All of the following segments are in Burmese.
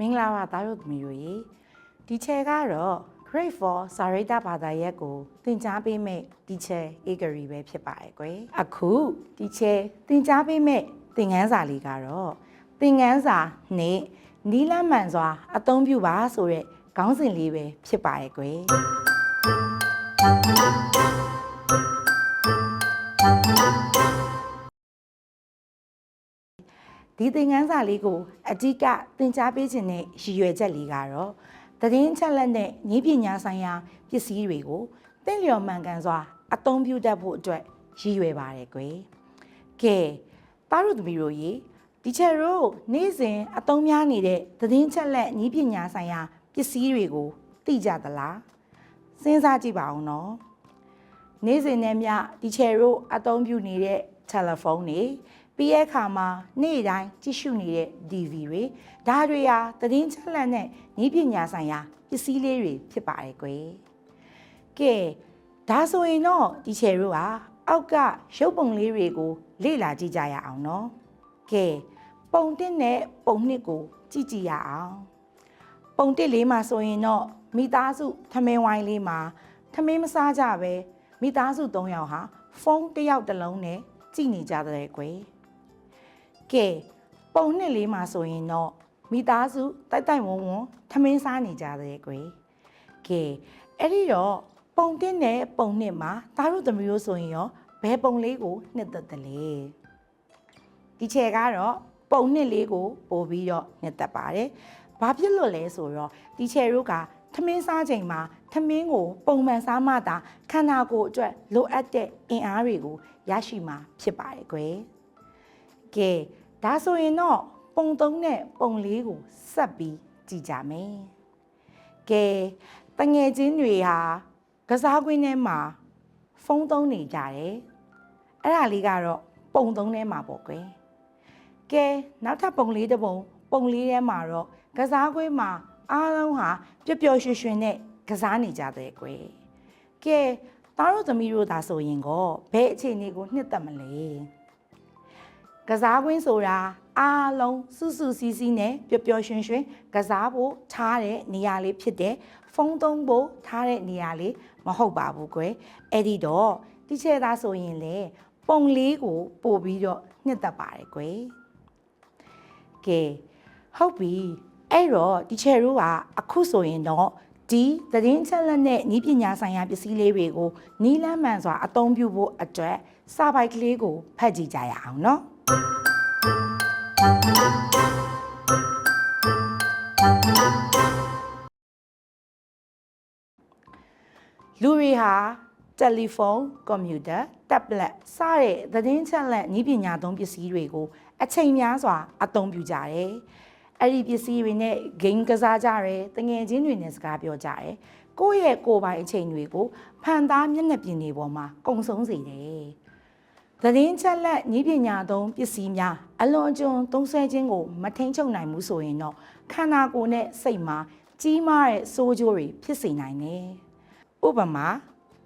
မင်္ဂလာပါသားတို့သမီးတို့ရေဒီချဲကတော့ Grade 4စာရိတ္တဘာသာရပ်ကိုသင်ကြားပေးမယ့်ဒီချဲဧကရီပဲဖြစ်ပါတယ်ကွယ်အခုဒီချဲသင်ကြားပေးမယ့်သင်ခန်းစာလေးကတော့သင်ခန်းစာနဲ့နီလမှန်စွာအသုံးပြုပါဆိုတဲ့ခေါင်းစဉ်လေးပဲဖြစ်ပါရဲ့ကွယ် ဒီသင်ခန်းစာလေးကိုအဓိကသင်ကြားပေးခြင်းနဲ့ရည်ရွယ်ချက်လေးကတော့သတင်းချက်လက်နဲ့နည်းပညာဆိုင်ရာပစ္စည်းတွေကိုသင်လျော်မှန်ကန်စွာအသုံးပြုတတ်ဖို့အတွက်ရည်ရွယ်ပါတယ်ကွယ်။ကဲတားတို့သမီးတို့ရေဒီချက်တို့နေ့စဉ်အသုံးများနေတဲ့သတင်းချက်လက်နည်းပညာဆိုင်ရာပစ္စည်းတွေကိုသိကြသလား။စဉ်းစားကြည့်ပါဦးနော်။နေ့စဉ်နဲ့မျှဒီချယ်တို့အသုံးပြုနေတဲ့တယ်လီဖုန်းတွေ ပြီးရဲ့အခါမှာနေ့တိုင်းကြည့်ရှုနေတဲ့ DV တွေဒါတွေဟာသတင်းချက်လက်နဲ့ဤပညာဆိုင်ရာပစ္စည်းလေးတွေဖြစ်ပါတယ်ကွယ်။ကဲဒါဆိုရင်တော့ဒီချယ်တို့ဟာအောက်ကရုပ်ပုံလေးတွေကို လေ့လာကြည့်ကြရအောင်နော်။ကဲပုံတစ်နဲ့ပုံနှစ်ကို ကြည့်ကြည့်ရအောင်။ပုံတစ်လေးမှာဆိုရင်တော့မိသားစုထမင်းဝိုင်းလေးမှာထမင်းမစားကြပဲမိသားစု၃ယောက်ဟာဖုန်းတစ်ယောက်တစ်လုံးနဲ့ကြည့်နေကြတဲ့ကွယ် ကဲပုံနှစ်လေးမှာဆိုရင်တော့မိသားစုတိုက်တိုက်ဝုံဝုံထမင်းစားနေကြတဲ့ကွယ်ကဲအဲ့ဒီတော့ပုံတစ်နဲ့ပုံနှစ်မှာသားတို့သမီးတို့ဆိုရင်ရောဘယ်ပုံလေးကိုနှစ်သက်တယ်လဲဒီချေကတော့ပုံနှစ်လေးကိုပို့ပြီးတော့နှစ်သက်ပါတယ်။ဘာဖြစ်လို့လဲဆိုတော့ဒီချေတို့ကထမင်းစားချိန်မှာထမင်းကိုပုံမှန်စားမှသာခန္ဓာကိုယ်အတွက်လိုအပ်တဲ့အင်အားတွေကိုရရှိမှာဖြစ်ပါတယ်ကွယ်။ ကဲဒါဆိုရင်တော့ပုံသုံးနဲ့ပုံလေးကိုဆက်ပြီးကြည့်ကြမယ်။ကဲတငယ်ချင်းတွေဟာကစားကွင်းထဲမှာဖုန်းသုံးနေကြတယ်။အဲ့ဒါလေးကတော့ပုံသုံးထဲမှာပေါ့ကွယ်။ကဲနောက်ထပ်ပုံလေးတစ်ပုံပုံလေးထဲမှာတော့ကစားကွင်းမှာအားလုံးဟာပျော်ပျော်ရွှင်ရွှင်နဲ့ကစားနေကြတဲ့ကွယ်ကဲသားတို့သမီးတို့သာဆိုရင်ကောဘယ်အခြေအနေကိုနှစ်သက်မလဲ ကစားကွင်းဆိုတာအားလုံးစုစုစည်းစည်းနဲ့ပျော်ပျော်ရွှင်ရွှင်ကစားဖို့ထားတဲ့နေရာလေးဖြစ်တဲ့ဖုန်းသုံးဖို့ထားတဲ့နေရာလေးမဟုတ်ပါဘူးကွယ်အဲ့ဒီတော့တိကျသားဆိုရင်လေပုံလေးကိုပို့ပြီးတော့နှစ်သက်ပါတယ်ကွယ်ကဲဟုတ်ပြီအဲ့တော့ဒီချယ်တို့ကအခုဆိုရင်တော့ဒီသတင်းချက်လက်နဲ့ဤပညာဆိုင်ရာပစ္စည်းလေးတွေကိုနီးလန်းမှန်စွာအသုံးပြုဖို့အတွက်စာပိုက်ကလေးကိုဖတ်ကြည့်ကြရအောင်နော် လူတွေဟာတယ်လီဖုန်းကွန်ပျူတာတက်ဘလက်စတဲ့သတင်းချက်လက်ဤပညာသုံးပစ္စည်းတွေကို အချိန်များစွာအသုံးပြုကြတယ်။အဲ့ဒီပစ္စည်းတွေနဲ့ဂိမ်းကစားကြတယ်၊တငယ်ချင်းတွေနဲ့စကားပြောကြတယ်။ကိုယ့်ရဲ့ကိုယ်ပိုင်အချိန်တွေကိုဖန်သားမျက်နှာပြင်တွေပေါ်မှာကုံဆုံးစေတယ်။ သတင်းချက်လက်ဤပညာသုံးပစ္စည်းများအလွန်အကျွံသုံးဆွဲခြင်းကိုမထိန်ချုပ်နိုင်ဘူးဆိုရင်တော့ခန္ဓာကိုယ်နဲ့စိတ်မှာကြီးမားတဲ့စိုးကျိုးတွေဖြစ်စေနိုင်တယ်။ဥပမာ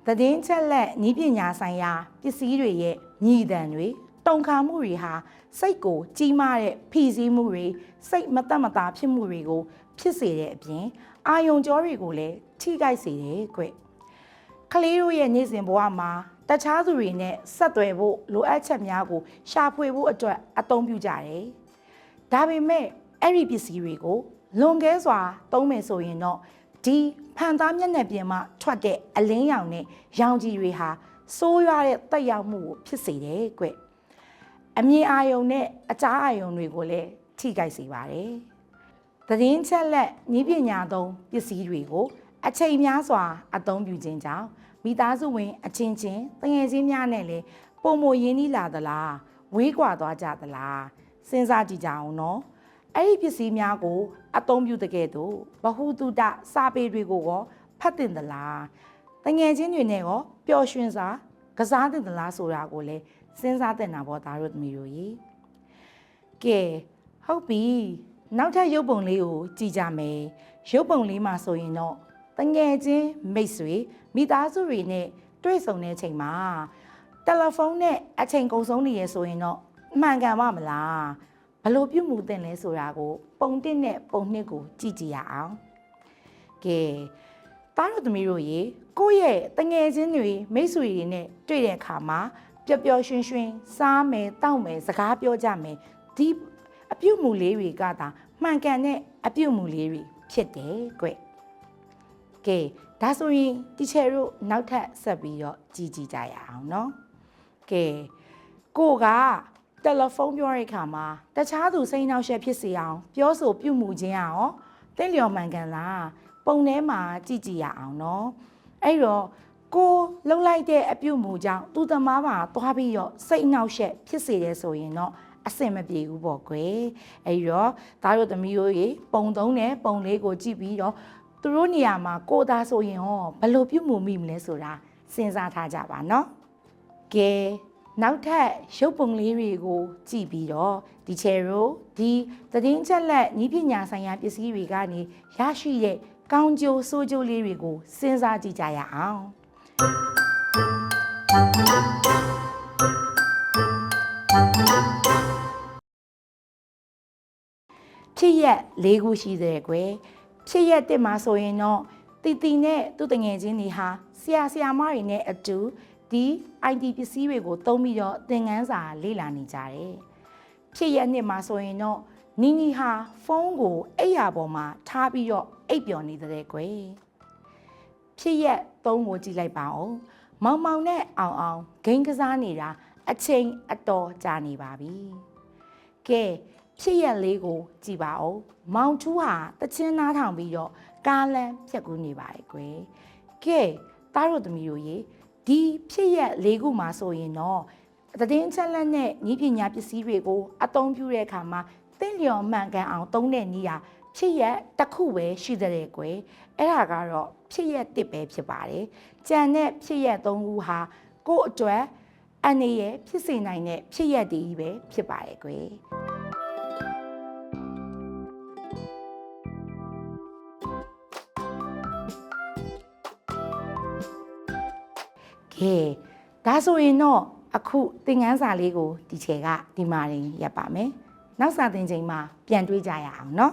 သတင်းချက်လက်ဤပညာဆိုင်ရာပစ္စည်းတွေရဲ့ညီတံတွေတုံခါမှုတွေဟာစိတ်ကိုကြီးမားတဲ့ဖိစီးမှုတွေစိတ်မတက်မတာဖြစ်မှုတွေကို ဖြစ်စေတဲ့အပြင်အာယုံကြောတွေကိုလည်းထိခိုက်စေတယ်ကွကလေးတို့ရဲ့နေ့စဉ်ဘဝမှာ တခြားသူတွေနဲ့ဆက်သွယ်ဖို့လိုအပ်ချက်များကိုရှာဖွေဖို့အတွက်အသုံးပြုကြတယ်ဒါပေမဲ့အဲ့ဒီပစ္စည်းတွေကိုလွန်ကဲစွာသုံးမယ်ဆိုရင်တော့ဒီဖန်သားမျက်နှာပြင်မှာထွက်တဲ့အလင်းရောင်နဲ့ရောင်ကြီးတွေဟာဆိုးရွားတဲ့တက်ရောက်မှုကိုဖြစ်စေတယ်ကွအမြင်အာယုံနဲ့အကြားအာယုံတွေကိုလည်းထိခိုက်စေပါတယ်သတင်းချက်လက်ဤပညာသုံးပစ္စည်းတွေကိုအချိန်များစွာအသုံးပြုခြင်းကြောင့် မိသားစုဝင်အချင်းချင်းတငယ်ချင်းများနဲ့လည်းပုံမရင်းနှီးလာသလားဝေးကွာသွားကြသလားစဉ်းစားကြည့်ကြအောင်နော်အဲ့ဒီပစ္စည်းများကို အသုံးပြုတဲ့ကဲ့သို့ဘဟုတုတစာပေတွေကိုရောဖတ်တင်သလားတငယ်ချင်းတွေနဲ့ရောပျော်ရွှင်စွာကစားတင်သလားဆိုတာကိုလည်းစဉ်းစားတင်တာပေါ့သားတို့သမီးတို့ရေကဲဟုတ်ပြီနောက်ထပ်ရုပ်ပုံလေးကိုကြည့်ကြမယ်ရုပ်ပုံလေးမှာဆိုရင်တော့တ ငယ်ချင်းမိတ်ဆွေမိသားစုတွေနဲ့တွေ့ဆုံတဲ့ချိန်မှာတယ်လီဖုန်းနဲ့အချိန်ကုန်ဆုံးနေရဆိုရင်တော့အမှန်ကန်ပါမလားဘလို့ပြုမှုတင်လဲဆိုတာကို ပုံတစ်နဲ့ပုံနှစ်ကိုကြည့်ကြည့်ရအောင်ကဲတားတို့သမီးတို့ရေကိုယ့်ရဲ့တငယ်ချင်းတွေမိတ်ဆွေတွေနဲ့တွေ့တဲ့အခါမှာပျော်ပျော်ရွှင်ရွှင်စားမယ်တောက်မယ်စကားပြောကြမယ်ဒီအပြုတ်မှုလေးတွေကသာမှန်ကန်တဲ့အပြုတ်မှုလေးတွေဖြစ်တယ်ကွ ကဲဒါဆိုရင်တီချယ်တို့နောက်ထပ်ဆက်ပြီးတော့ကြည့်ကြည့်ကြရအောင်နော်ကဲကိုကတယ်လီဖုန်းပြောတဲ့အခါမှာတခြားသူစိတ်နှောက်ယှက်ဖြစ်စေအောင် ပြောဆိုပြုမှုခြင်းอ่ะရောတင့်လျော်မှန်ကန်လားပုံထဲမှာကြည့်ကြည့်ရအောင်နော်အဲ့တော့ကိုလှုပ်လိုက်တဲ့အပြုတ်မှုကြောင့်သူ့သမားမှာသွားပြီးတော့စိတ်နှောက်ယှက်ဖြစ်စေတယ်ဆိုရင်တော့အဆင်မပြေဘူးပေါ့ကွယ်အဲ့ဒီတော့သားတို့သမီးတို့ရေပုံသုံးနဲ့ပုံလေးကိုကြည့်ပြီးတော့ သူတို့နေရာမှာကိုသားဆိုရင်ဟောဘယ်လိုပြုတ်မှုမိမလဲဆိုတာစဉ်းစားထားကြပါနော်ကဲနောက်ထပ်ရုပ်ပုံလေးတွေကို ကြည့်ပြီးတော့ဒီချယ်ရိုဒီသတင်းချက်လက်ဤပညာဆိုင်ရာပစ္စည်းတွေကနေရရှိတဲ့ကောင်းကျိုးဆိုးကျိုးလေးတွေကိုစဉ်းစားကြည့်ကြရအောင်ဖြစ်ရက်၄ခုရှိသေးတယ်ကွယ် ဖြစ်ရက်တစ်မှာဆိုရင်တော့တီတီနဲ့သူ့တငယ်ချင်းတွေဟာဆရာဆရာမတွေနဲ့အတူဒီ IT ပစ္စည်းတွေကိုသုံးပြီးတော့သင်ခန်းစာလေ့လာနေကြတယ်ဖြစ်ရက်နှစ်မှာဆိုရင်တော့နီနီဟာဖုန်းကိုအိပ်ယာပေါ်မှာထားပြီးတော့အိပ်ပျော်နေတဲ့ကွယ်ဖြစ်ရက်သုံးကိုကြည့်လိုက်ပါဦးမောင်မောင်နဲ့အောင်အောင်ဂိမ်းကစားနေတာအချိန်အတော်ကြာနေပါပြီကဲ ဖြစ်ရက်လေးကိုကြည်ပါဦးမောင်ထူးဟာတချင်းနားထောင်ပြီးတော့ကားလန်းဖြတ်ကူးနေပါရဲ့ကွယ်ကဲတားတို့သမီးတို့ရေဒီဖြစ်ရက်လေးခုမှာဆိုရင်တော့သတည်င်းချက်လက်နဲ့ဤပညာပစ္စည်းတွေကိုအသုံးပြုတဲ့အခါမှာတင့်လျော်မှန်ကန်အောင်သုံးတဲ့နည်းဟာဖြစ်ရက်တစ်ခုပဲရှိတဲ့ကွယ်အဲ့ဒါကတော့ဖြစ်ရက်တစ်ပဲဖြစ်ပါတယ်ကြံတဲ့ဖြစ်ရက်သုံးခုဟာကိုယ့်အတွက်အနေရဖြစ်စေနိုင်တဲ့ဖြစ်ရက်တည်းပဲဖြစ်ပါတယ်ကွယ် ကဲဒါဆိုရင်တော့အခုသင်ခန်းစာလေးကိုဒီချေကဒီမှာရင်ရပ်ပါမယ်နောက်စာသင်ချိန်မှာပြန်တွေးကြရအောင်เนาะ